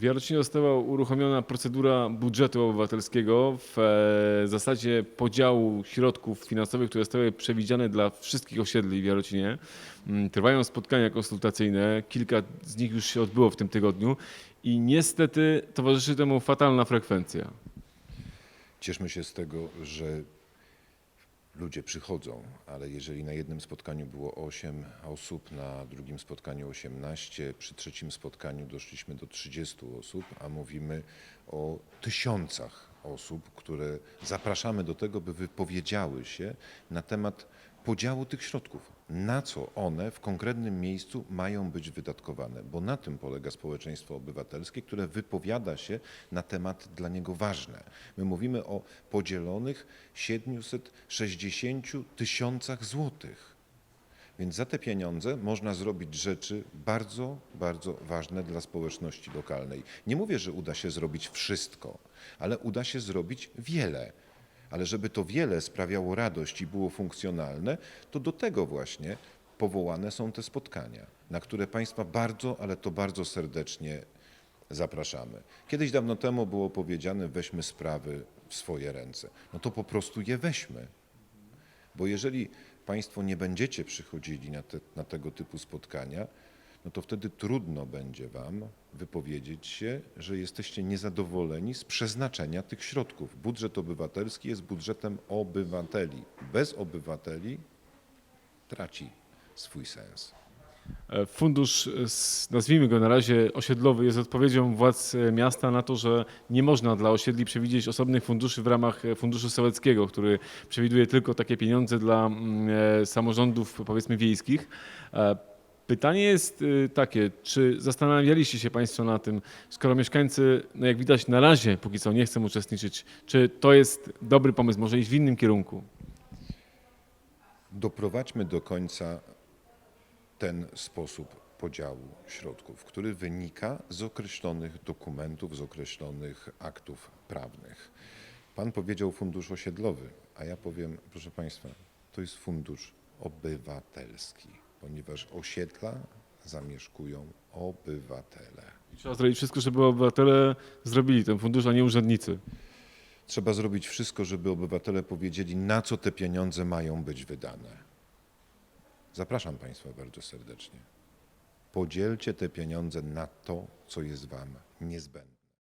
W Jarocinie została uruchomiona procedura budżetu obywatelskiego w e, zasadzie podziału środków finansowych, które zostały przewidziane dla wszystkich osiedli w Jarocinie. Mm, Trwają spotkania konsultacyjne, kilka z nich już się odbyło w tym tygodniu i niestety towarzyszy temu fatalna frekwencja. Cieszmy się z tego, że ludzie przychodzą, ale jeżeli na jednym spotkaniu było 8 osób, na drugim spotkaniu 18, przy trzecim spotkaniu doszliśmy do 30 osób, a mówimy o tysiącach osób, które zapraszamy do tego, by wypowiedziały się na temat podziału tych środków, na co one w konkretnym miejscu mają być wydatkowane, bo na tym polega społeczeństwo obywatelskie, które wypowiada się na temat dla niego ważne. My mówimy o podzielonych 760 tysiącach złotych. Więc za te pieniądze można zrobić rzeczy bardzo, bardzo ważne dla społeczności lokalnej. Nie mówię, że uda się zrobić wszystko, ale uda się zrobić wiele. Ale żeby to wiele sprawiało radość i było funkcjonalne, to do tego właśnie powołane są te spotkania, na które Państwa bardzo, ale to bardzo serdecznie zapraszamy. Kiedyś dawno temu było powiedziane, weźmy sprawy w swoje ręce. No to po prostu je weźmy. Bo jeżeli Państwo nie będziecie przychodzili na, te, na tego typu spotkania, no to wtedy trudno będzie Wam wypowiedzieć się, że jesteście niezadowoleni z przeznaczenia tych środków. Budżet obywatelski jest budżetem obywateli. Bez obywateli traci swój sens. E, Fundusz, e, nazwijmy go na razie osiedlowy, jest odpowiedzią władz e, miasta na to, że nie można dla osiedli przewidzieć osobnych funduszy w ramach Funduszu Sołeckiego, który przewiduje tylko takie pieniądze dla mm, samorządów, powiedzmy, wiejskich. Pytanie jest e, takie, czy zastanawialiście się Państwo na tym, skoro mieszkańcy, no jak widać na razie póki co nie chcą uczestniczyć, czy to jest dobry pomysł, może iść w innym kierunku? Doprowadźmy do końca ten sposób podziału środków, który wynika z określonych dokumentów, z określonych aktów prawnych. Pan powiedział fundusz osiedlowy, a ja powiem, proszę Państwa, to jest fundusz obywatelski, ponieważ osiedla zamieszkują obywatele. Trzeba zrobić wszystko, żeby obywatele zrobili ten fundusz, a nie urzędnicy. Trzeba zrobić wszystko, żeby obywatele powiedzieli, na co te pieniądze mają być wydane. Zapraszam Państwa bardzo serdecznie. Podzielcie te pieniądze na to, co jest Wam niezbędne.